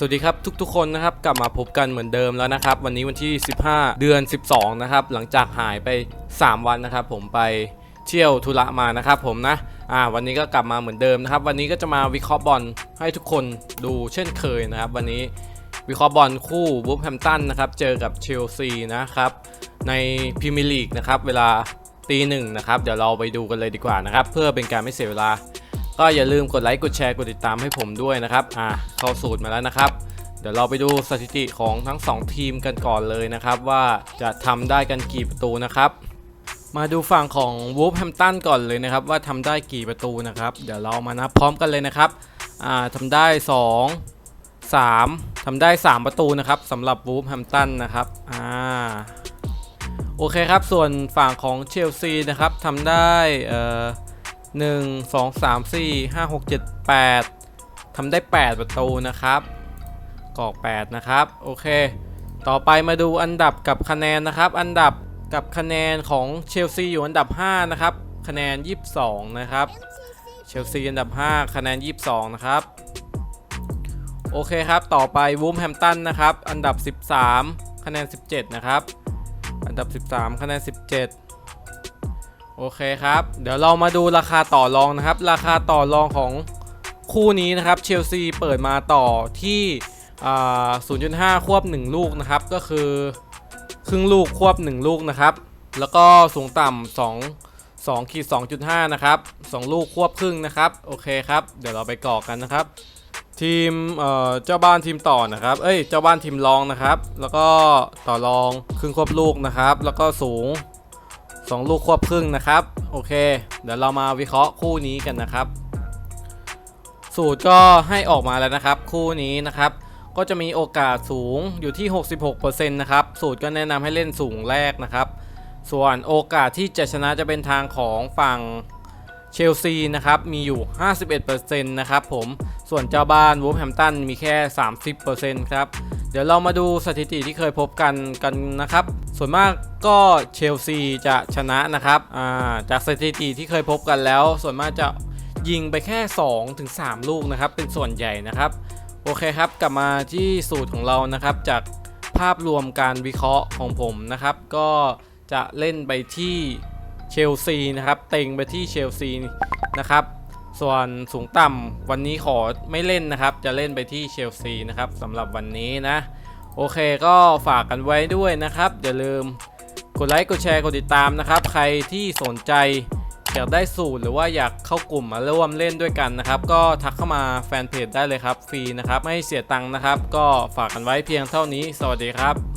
สวัสดีครับทุกๆคนนะครับกลับมาพบกันเหมือนเดิมแล้วนะครับ วันนี้วันที่ 15 เดือน 12 นะครับ หลังจากหายไป 3 วันนะครับ ผมไปเที่ยวธุระมานะครับผมนะอ่าวันนี้ก็กลับมาเหมือนเดิมนะครับ วันนี้ก็จะมาวิเคราะห์บอลให้ทุกคนดูเช่นเคยนะครับ วันนี้วิเคราะห์บอลคู่วูฟแฮมตันนะครับเจอกับเชลซีนะครับในพรีเมียร์ลีกนะครับเวลาตีหนึ่งนะครับเดี๋ยวเราไปดูกันเลยดีกว่านะครับ เพื่อเป็นการไม่เสียเวลา ก็อย่าลืมกดไลค์กดแชร์กดติดตามให้ผมด้วยนะครับอ่าเข้าสูตรมาแล้วนะครับ เดี๋ยวเราไปดูสถิติของทั้ง 2 ทีมกันก่อนเลยนะครับ ว่าจะทำได้กันกี่ประตูนะครับมาดูฝั่งของวูฟแฮมตันก่อนเลยนะครับ ว่าทำได้กี่ประตูนะครับ เดี๋ยวเรามานับพร้อมกันเลยนะครับอ่าทำได้ 2 3ทำได้ 3 ประตูนะครับสำหรับวูฟแฮมตันนะครับอ่าโอเคครับ ส่วนฝั่งของเชลซีนะครับทำได้เอ่อ หนึ่งสองสามสี่ห้าหกเจ็ดแปดทำได้ 8 ประตูนะครับกรอก 8 นะครับ โอเค ต่อไปมาดูอันดับกับคะแนนนะครับ อันดับกับคะแนนของเชลซีอยู่อันดับ 5 นะครับ คะแนน 22 นะครับ เชลซีอันดับ 5 คะแนน 22 นะครับ โอเคครับ ต่อไปวูมแฮมตันนะครับ อันดับ 13 คะแนน 17 นะครับ อันดับ 13 คะแนน 17 โอเคครับ เดี๋ยวเรามาดูราคาต่อรองนะครับ ราคาต่อรองของคู่นี้นะครับเชลซีเปิดมาต่อที่ 0.5 ควบ 1 ลูกนะครับ ก็คือครึ่งลูกควบ 1 ลูกนะครับ แล้วก็สูงต่ำ2 2ขีด2.5 นะครับ 2 ลูกควบครึ่งนะครับ โอเคครับ เดี๋ยวเราไปกรอกกันนะครับ ทีมเจ้าบ้านทีมต่อนะครับ เอ้ย เจ้าบ้านทีมรองนะครับ แล้วก็ต่อรองครึ่งควบลูกนะครับ แล้วก็สูง 2 ลูกควบครึ่งนะครับ โอเค เดี๋ยวเรามาวิเคราะห์คู่นี้กันนะครับ สูตรก็ให้ออกมาแล้วนะครับ คู่นี้นะครับ ก็จะมีโอกาสสูงอยู่ที่ 66%นะครับ สูตรก็แนะนำให้เล่นสูงแรกนะครับ ส่วนโอกาสที่จะชนะจะเป็นทางของฝั่งเชลซีนะครับมีอยู่ 51%นะครับผม ส่วนเจ้าบ้านวูฟแฮมตันมีแค่ 30%ครับ เดี๋ยวเรามาดูสถิติที่เคยพบกันกันนะครับ ส่วนมากก็เชลซีจะชนะนะครับาจากสถิติที่เคยพบกันแล้ว ส่วนมากจะยิงไปแค่2-3ถึง3ลูกนะครับ เป็นส่วนใหญ่นะครับ โอเคครับ กลับมาที่สูตรของเรานะครับ จากภาพรวมการวิเคราะห์ของผมนะครับ ก็จะเล่นไปที่เชลซีนะครับ เต็งไปที่เชลซีนะครับ ส่วนสูงต่ำวันนี้ขอไม่เล่นนะครับ จะเล่นไปที่เชลซีนะครับสำหรับวันนี้นะ โอเคก็ฝากกันไว้ด้วยนะครับอย่าลืมกดไลค์กดแชร์กดติดตามนะครับ ใครที่สนใจอยากได้สูตรหรือว่าอยากเข้ากลุ่มมาร่วมเล่นด้วยกันนะครับ ก็ทักเข้ามาแฟนเพจได้เลยครับ ฟรีนะครับ ไม่เสียตังค์นะครับ ก็ฝากกันไว้เพียงเท่านี้ สวัสดีครับ